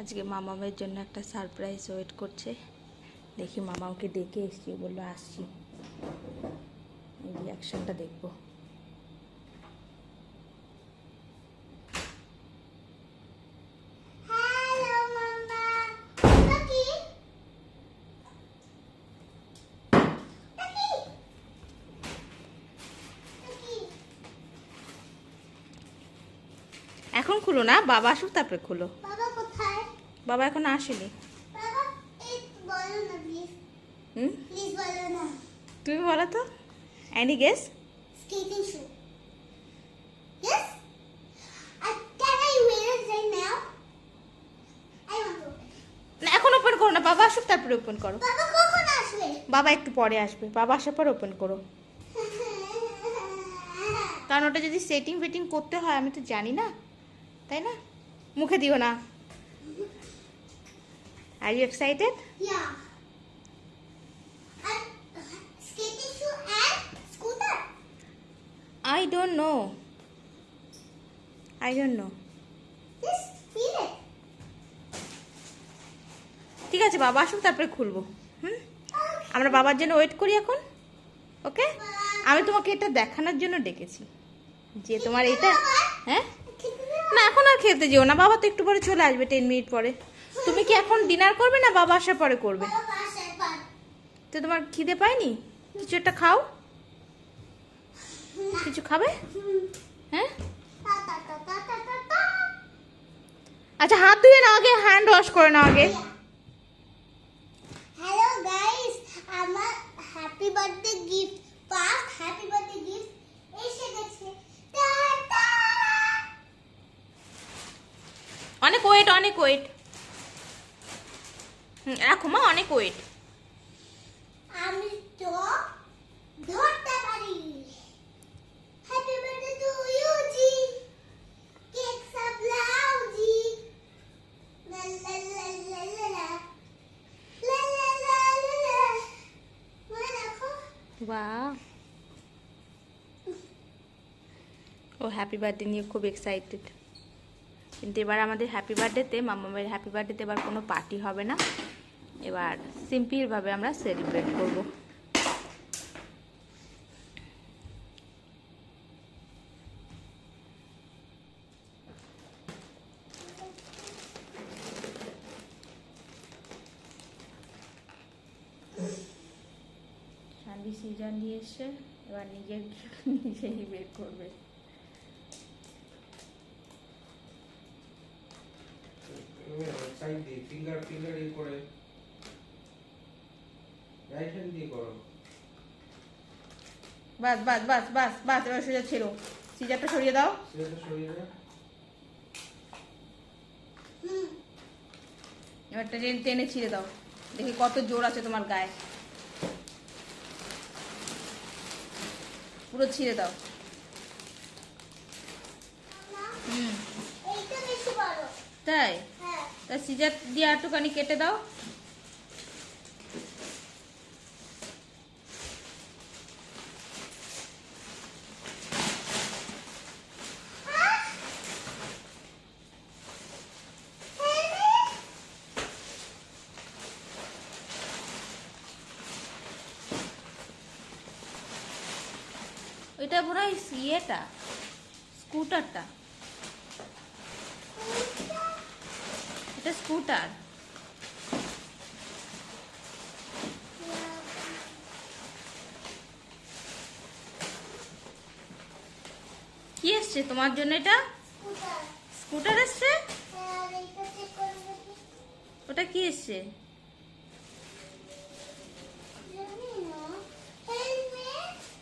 আজকে মামামের জন্য একটা সারপ্রাইজ ওয়েট করছে। দেখি মামাকে ডেকে এসছি বলল আসছি। এই রিয়াকশনটা দেখব। এখন খুলো না বাবা আসুক তারপরে খুলো। বাবা এখন আসেনি। তুমি বলো তো। Any guess skating shoe yes? I, can I wear it right now? I want to open না এখন ওপেন করো না বাবা আসুক তারপরে ওপেন করো। বাবা কখন আসবে? বাবা একটু পরে আসবে বাবা আসার পর ওপেন করো। কারণ ওটা যদি সেটিং ফেটিং করতে হয় আমি তো জানি না। তাই না? মুখে দিও না। Are you excited Yeah. And skating shoe and scooter. I don't know I don't know Just feel it. ঠিক আছে বাবা আসুন তারপরে খুলবো। হুম? আমরা বাবার জন্য ওয়েট করি এখন ওকে আমি তোমাকে এটা দেখানোর জন্য ডেকেছি। যে তোমার এটা হ্যাঁ? না এখন আর খেলতে যেও না। বাবা তো একটু পরে চলে আসবে টেন মিনিট পরে। তুমি কি এখন ডিনার করবে না বাবা আসার পরে করবে। তো তোমার খিদে পায়নি? কিছু একটা খাও। কিছু খাবে? হ্যাঁ। আচ্ছা হাত ধুয়ে নাও আগে হ্যান্ড ওয়াশ করে নাও আগে। হ্যালো গাইস আমার happy birthday gift first happy birthday gift এসে গেছে। অনেক ওয়েট অনেক ওয়েট রাখো মা অনেক ওয়েট আমি তো ধরতে পারি। হ্যাপি বার্থডে টু ইউ জি কেক জি লা লা লা লা লা লা লা লা লা লা লা রাখো বাহ ও হ্যাপি বার্থডে নিয়ে খুব এক্সাইটেড কিন্তু এবার আমাদের হ্যাপি বার্থডেতে মামামের হ্যাপি বার্থডেতে এবার কোনো পার্টি হবে না। এবার সিম্পলভাবে আমরা সেলিব্রেট করব। শান্তি সিজন নিয়ে এসে এবার নিজের নিজেই বের করবে। সাইড দিয়ে ফিঙ্গার ফিঙ্গার করে হ্যান্ড দিয়ে করো বাস বাস বাস বাস বাস এবার সোজা ছেড়ো। সিজারটা সরিয়ে দাও। সেটা সরিয়ে দাও হুম এবার টেনে টেনে ছিঁড়ে দাও। দেখি কত জোর আছে তোমার গায়ে। পুরো ছিঁড়ে দাও। হুম। এইটা বেশি বড়। তাই? হ্যাঁ। তা সিজার দিয়ে একটুখানি কেটে দাও। ওইটা পুরো ইয়েটা স্কুটারটা। এটা স্কুটার। কি এসছে তোমার জন্য এটা? স্কুটার। এসছে? ওটা কি এসছে?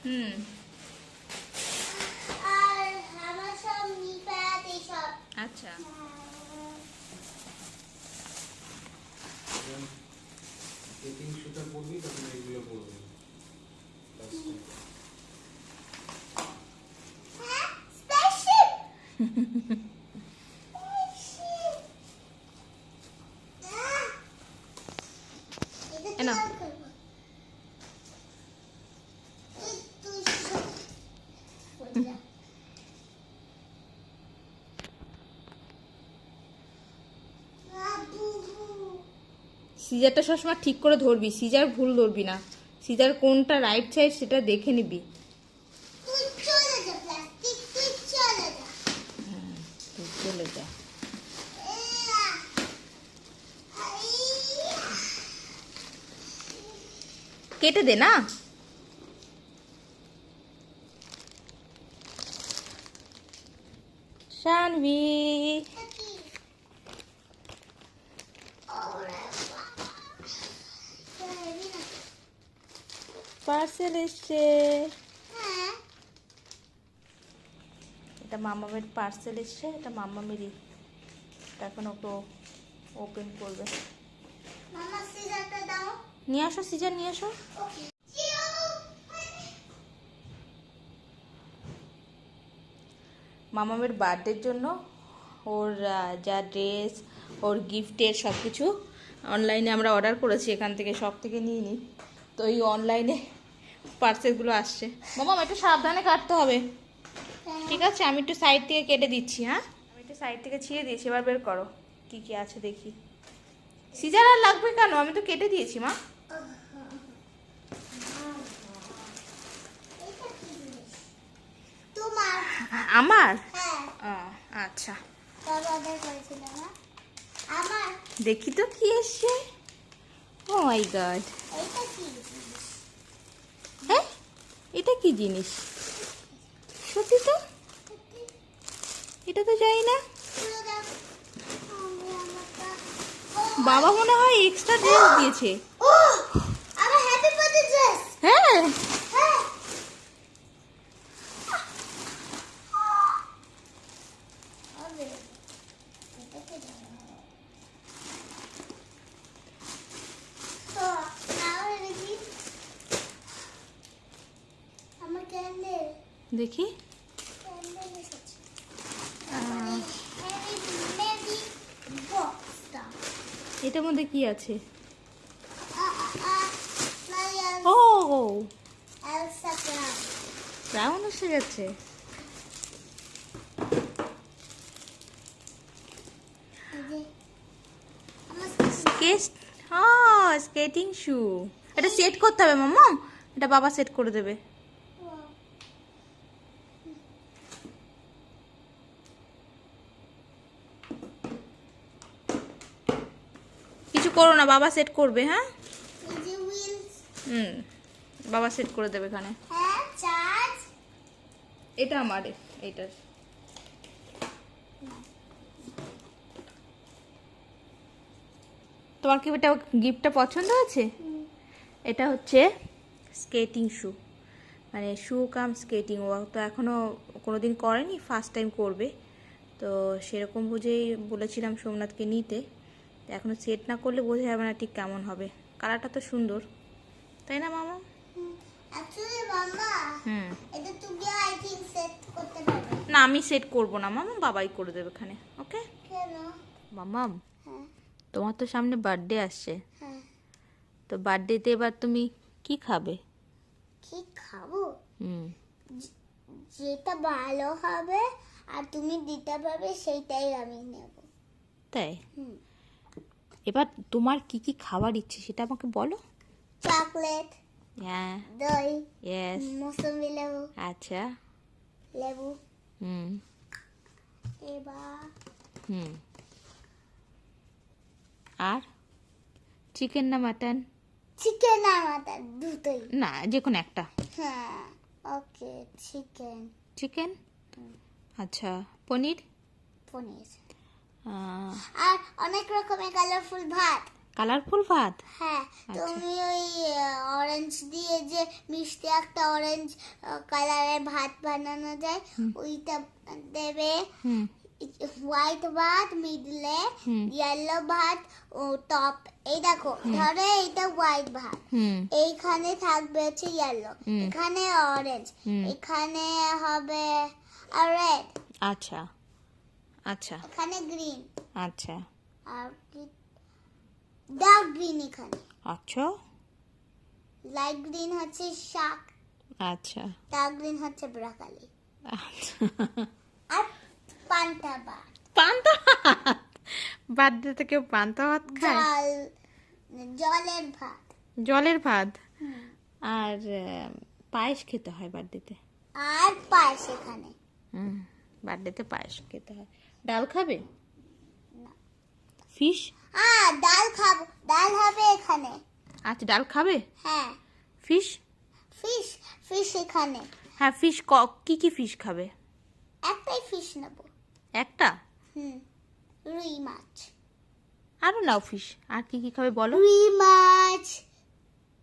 হুম। সেটিং সুতা পরবি তখন এইগুলো পরবি Ha. সিজারটা সবসময় ঠিক করে ধরবি, সিজার ভুল ধরবি না সিজার কোনটা রাইট সাইড সেটা দেখে নিবি যা। কেটে দে না শানভি কি? ওরে বাবা। হেভি না? পার্সেল এসছে। এটা মামামের পার্সেল এসছে এটা মামামেরই। এটা এখন ওকে ওপেন করবে। নিয়ে আসো সিজার নিয়ে আসো। মামামের বার্থডের জন্য ওর যা ড্রেস ওর গিফটের সব কিছু অনলাইনে আমরা অর্ডার করেছি এখান থেকে সব থেকে নিয়ে নিই তো এই অনলাইনে পার্সেলগুলো আসছে। মামাম একটু সাবধানে কাটতে হবে। ঠিক আছে আমি একটু সাইড থেকে কেটে দিচ্ছি হ্যাঁ? আমি একটু সাইড থেকে ছিঁড়ে দিয়েছি এবার বের করো। কি কি আছে দেখি। সিজার আর লাগবে কেন? আমি তো কেটে দিয়েছি মা। এটা কি জিনিস? তোমার? আমার? হ্যাঁ। আচ্ছা। বাবা অর্ডার করেছিল না আমার? দেখি তো কি এসছে। ও মাই গড এইটা কি? হ্যাঁ? এটা কি জিনিস? সত্যি তো? এটা তো জানি না। বাবা মনে হয় এক্সট্রা ড্রেস দিয়েছে। হ্যাঁ আবে, এটা কি জানো? তো, তাহলে দেখি। আমার ক্যান্ডেল দেখি ক্যান্ডেল এসেছে আহ, হেভি মেবি বক্সটা এটার মধ্যে কি আছে? ও! ব্রাউন এসে গেছে। হ্যাঁ স্কেটিং শু এটা সেট করতে হবে মামা। এটা বাবা সেট করে দেবে কিছু করো না বাবা সেট করবে হ্যাঁ? হুম বাবা সেট করে দেবে এখানে। হ্যাঁ এটা আমার এইটার। তোমার কি এটা গিফটটা পছন্দ আছে এটা হচ্ছে স্কেটিং শু মানে শু কাম স্কেটিং ও তো এখনও কোনো দিন করেনি ফার্স্ট টাইম করবে। তো সেরকম বুঝেই বলেছিলাম সোমনাথকে নিতে। তো এখনও সেট না করলে বোঝা যাবে না ঠিক কেমন হবে। কালারটা তো সুন্দর। তাই না মামা? না আমি সেট করব না মামা। বাবাই করে দেবে এখানে ওকে মামাম হ্যাঁ। তোমার তো সামনে বার্থডে আসছে। হ্যাঁ। তো বার্থডেতে এবার তুমি কি খাবে? কি খাব? হুম। যেটা ভালো হবে আর তুমি দিতে পারবে সেইটাই আমি নেব। তাই? হুম। এবার তোমার কি কি খাবার ইচ্ছে সেটা আমাকে বলো। চকলেট হ্যাঁ। দই ইয়েস মৌসুমি লেবু। আচ্ছা। লেবু। হুম। এবার হুম। আর? চিকেন না মাটন চিকেন আর মাটন দুটোই। না যে কোনো একটা। হ্যাঁ ওকে চিকেন চিকেন আচ্ছা পনির? পনির। আর অনেক রকমের কালারফুল ভাত। কালারফুল ভাত? হ্যাঁ তুমি ওই অরেঞ্জ দিয়ে যে মিষ্টি একটা অরেঞ্জ কালারের ভাত বানানো যায় ওইটা দেবে। হোয়াইট ভাত মিডলে ইয়েলো ভাত ও টপ এই দেখো ধরো এইটা হোয়াইট ভাত। এইখানে থাকবে হচ্ছে ইয়েলো এখানে অরেঞ্জ এখানে হবে রেড আচ্ছা। আচ্ছা। এখানে গ্রিন আচ্ছা। আর কি? ডার্ক গ্রিন এখানে। আচ্ছা। লাইট গ্রিন হচ্ছে শাক। আচ্ছা। ডার্ক গ্রিন হচ্ছে ব্রকালি আচ্ছা। আর পান্তা ভাত। পান্তা ভাত? বার্থডে থেকে পান্তা ভাত খায়? জলের ভাত। জলের ভাত? আর পায়েস খেতে হয় বার্থডেতে আর পায়েস এখানে। হুম বার্থডেতে পায়েস খেতে হয়। ডাল খাবে? না। ফিশ হ্যাঁ ডাল খাব ডাল হবে এখানে। আচ্ছা ডাল খাবে? হ্যাঁ। ফিশ ফিশ ফিশ এখানে। হ্যাঁ ফিশ কি কি ফিশ খাবে? একটাই ফিশ নেব। একটা? হুম। রুই মাছ। আরও নাও ফিশ আর কি কি খাবে বলো? রুই মাছ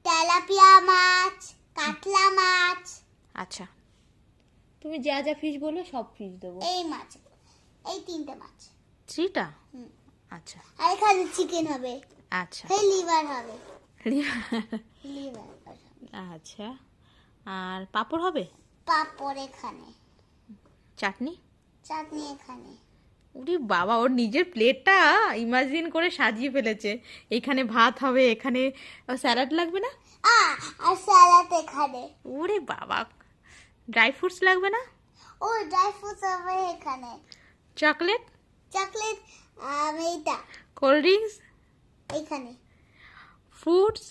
তেলাপিয়া মাছ কাতলা মাছ। আচ্ছা। তুমি যা যা ফিশ বলো সব ফিশ দেবো। এই মাছ। এই তিনটে মাছ। থ্রিটা। আচ্ছা। আর এখানে চিকেন হবে। আচ্ছা। এই লিভার হবে। লিভার আচ্ছা। আর পাপড় হবে? পাপড় এখানে। চাটনি? চাটনি এখানে। উরি বাবা ওর নিজের প্লেটটা ইমাজিন করে সাজিয়ে ফেলেছে। এখানে ভাত হবে এখানে স্যালাড লাগবে না? আ আর স্যালাড এখানে। ওরে বাবা ড্রাই ফ্রুটস লাগবে না? ও ড্রাই ফ্রুটস হবে এখানে। চকলেট? চকলেট এইটা। Cold drinks? এখানে ফ্রুটস?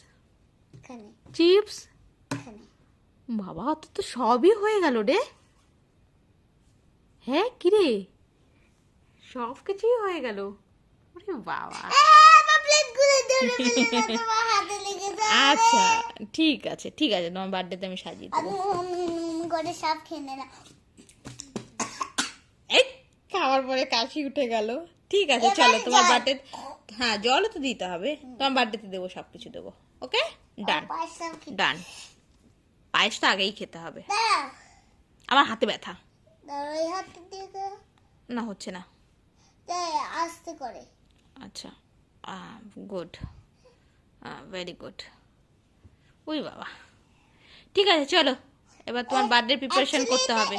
এখানে। চিপস? এখানে। বাবা তো তো সবই হয়ে গেল রে। হ্যাঁ কিরে? সব কিছুই হয়ে গেল। ওরে বাবা। আচ্ছা ঠিক আছে ঠিক আছে তোমার বার্থডেতে আমি সাজিয়ে দেবো। করে সব খেয়ে না এই খাওয়ার পরে কাশি উঠে গেল। ঠিক আছে চলো তোমার। বার্থডে হ্যাঁ জলও তো দিতে হবে। তোমার বার্থডেতে দেবো সব কিছু দেবো। ওকে? ডান পায়েস ডান পায়েসটা আগেই খেতে হবে। আমার হাতে ব্যথা। না হচ্ছে না। আস্তে করে। আচ্ছা গুড ভেরি গুড ওই বাবা। ঠিক আছে চলো। এবার তোমার বার্থডে প্রিপারেশন করতে হবে।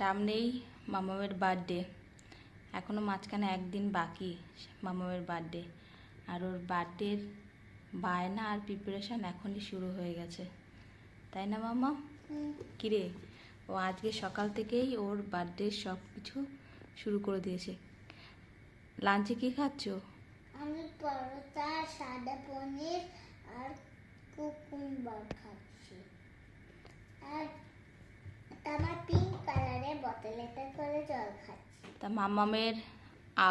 সামনেই মামামের বার্থডে এখনও মাঝখানে একদিন বাকি মামামের বার্থডে আর ওর বার্থডের বায়না আর প্রিপারেশান এখনই শুরু হয়ে গেছে। তাই না মামা? কিরে? ও আজকে সকাল থেকেই ওর বার্থডের সব কিছু শুরু করে দিয়েছে। লাঞ্চে কি খাচ্ছ? আমি পরোটা সাদা পনির আর কুকুম্বার খাচ্ছি। আর তা মামামের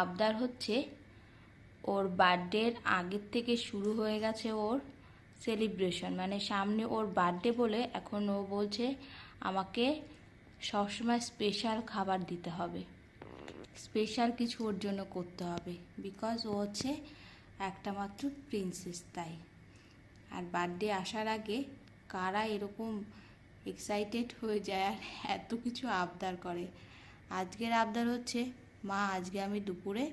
আবদার হচ্ছে, ওর বার্থডের আগের থেকে শুরু হয়ে গেছে ওর সেলিব্রেশন মানে সামনে ওর বার্থডে বলে এখন ও বলছে, আমাকে সবসময় স্পেশাল খাবার দিতে হবে। স্পেশাল কিছু ওর জন্য করতে হবে। বিকজ ও হচ্ছে একটা মাত্র প্রিন্সেস তাই। আর বার্থডে আসার আগে কারা এরকম এক্সাইটেড হয়ে যায় আর এত কিছু আবদার করে। আজকের আবদার হচ্ছে, মা, আজকে আমি দুপুরে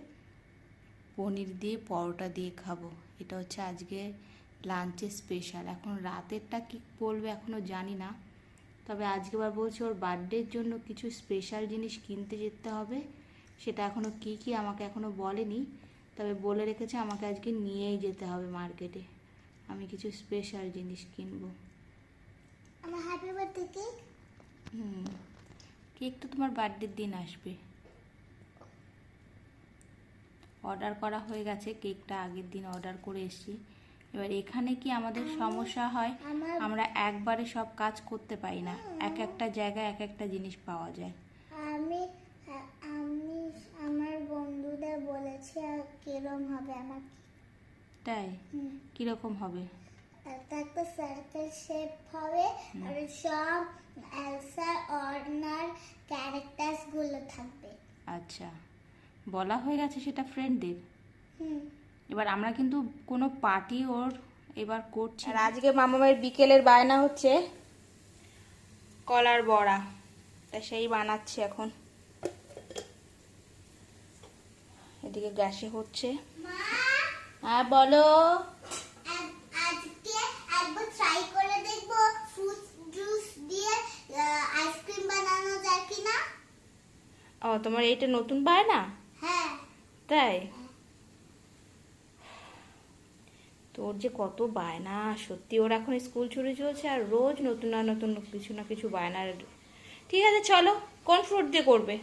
পনির দিয়ে পরোটা দিয়ে খাব। এটা হচ্ছে আজকে লাঞ্চের স্পেশাল এখন রাতেরটা কি বলবে এখনও জানি না। তবে আজকে বার বলছে, ওর বার্থডের জন্য কিছু স্পেশাল জিনিস কিনতে যেতে হবে। সেটা এখনও কি কি আমাকে এখনও বলেনি। তবে বলে রেখেছে, আমাকে আজকে নিয়েই যেতে হবে মার্কেটে। আমি কিছু স্পেশাল জিনিস কিনবো। আমার হ্যাপি বার্থডে কেক হুম কেক তো তোমার বার্থডের দিন আসবে। অর্ডার করা হয়ে গেছে কেকটা আগের দিন অর্ডার করে এসেছি। এবার এখানে কি আমাদের সমস্যা হয়? আমরা একবারে সব কাজ করতে পারি না। এক একটা জায়গায় এক একটা জিনিস পাওয়া যায়। আমি আমি আমার বন্ধুদের বলেছি আর কিরম হবে আমার তাই। কীরকম হবে? একটা একটা সার্কেল শেপ হবে আর সব এলসা অর্নার ক্যারেক্টার্সগুলো থাকবে। আচ্ছা। বলা হয়ে গেছে সেটা ফ্রেন্ডদের হুম। এবার আমরা কিন্তু কোনো পার্টি ওর এবার করছি আর আজকে মামামের বিকেলের বায়না হচ্ছে কলার বড়া। তা সেই বানাচ্ছে এখন। এদিকে গ্যাসে হচ্ছে। হ্যাঁ বলো। একবার ট্রাই করে দেখব ফ্রুট জুস দিয়ে আইসক্রিম বানানো যায় কিনা। ও তোমার এইটা নতুন বায়না হ্যাঁ। তাই? তোর যে কত বায়না সত্যি ওর এখন স্কুল ছুটি চলছে আর রোজ নতুন না নতুন কিছু না কিছু বায়নার ঠিক আছে চলো কোন ফ্রুট দিয়ে করবে?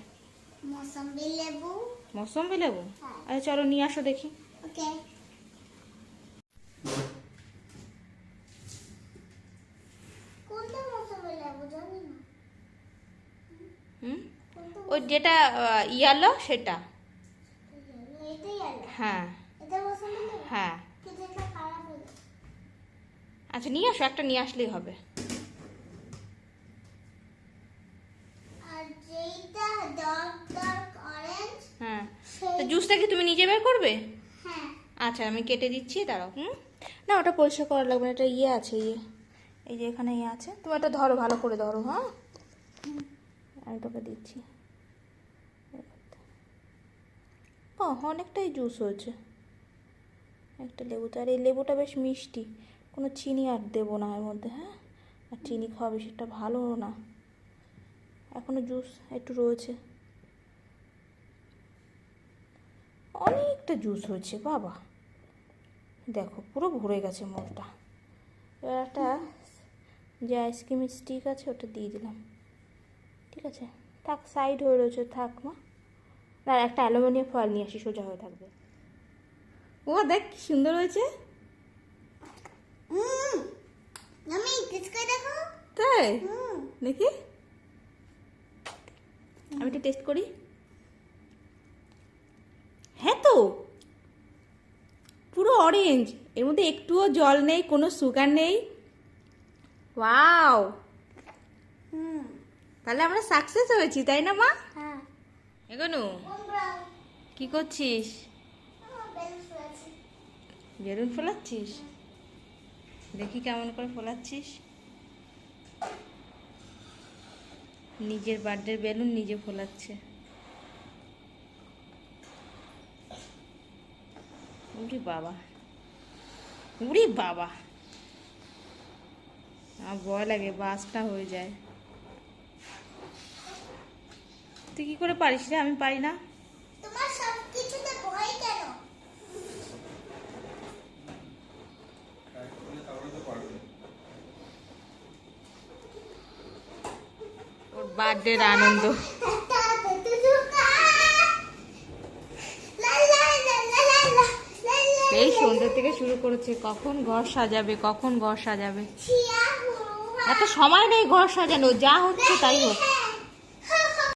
মৌসম্বি লেবু। মৌসম্বি লেবু? হ্যাঁ। আচ্ছা চলো নিয়ে আসো দেখি। ওকে যাব জানি না হুম? ওই যেটা ইয়ালো সেটা। হ্যাঁ। হ্যাঁ। আচ্ছা নিয়ে আসো একটা নিয়ে আসলেই হবে। হ্যাঁ। তো জুসটা কি তুমি নিজে বের করবে? হ্যাঁ। আচ্ছা আমি কেটে দিচ্ছি দাঁড়াও হুম? না ওটা পরিষ্কার করা লাগবে না এটা ইয়ে আছে ইয়ে। এই যে এখানে ইয়ে আছে তুমি এটা ধরো ভালো করে ধরো হ্যাঁ? আমি তোকে দিচ্ছি। ও অনেকটাই জুস হয়েছে। একটা লেবুতে আর এই লেবুটা বেশ মিষ্টি। কোনো চিনি আর দেবো না এর মধ্যে হ্যাঁ? আর চিনি খাওয়া বেশিটা ভালো না। এখনও জুস একটু রয়েছে। অনেকটা জুস হয়েছে, বাবা। দেখো, পুরো ভরে গেছে মোলটা এবার একটা যে আইসক্রিমের স্টিক আছে, ওটা দিয়ে দিলাম। ঠিক আছে। থাক সাইড হয়ে রয়েছে থাক মা। না একটা অ্যালুমিনিয়াম ফয়েল নিয়ে আসি সোজা হয়ে থাকবে। ও দেখ কি সুন্দর হয়েছে। হুম আমি টেস্ট করে দেখো। তাই? দেখি। আমি একটু টেস্ট করি। হ্যাঁ তো পুরো অরেঞ্জ এর মধ্যে একটুও জল নেই কোনো সুগার নেই। ওয়াও হুম। তাহলে আমরা সাকসেস হয়েছি তাই না মা? হ্যাঁ। এগোনু কি করছিস? বেলুন ফোলাচ্ছিস? দেখি কেমন করে ফোলাচ্ছিস। নিজের বার্থডের বেলুন নিজে ফোলাচ্ছে। উরি বাবা। উরি বাবা। আমার ভয় লাগে বাসটা হয়ে যায়। তুই কি করে পারিস রে? আমি পারি না। তোমার সব কিছুতে ভয় কেন? তাহলে তো পারবে ওর বার্থডের আনন্দ। এই সন্ধ্যে থেকে শুরু করেছে। কখন ঘর সাজাবে কখন ঘর সাজাবে? এত সময় নেই ঘর সাজানো যা হচ্ছে তাই হোক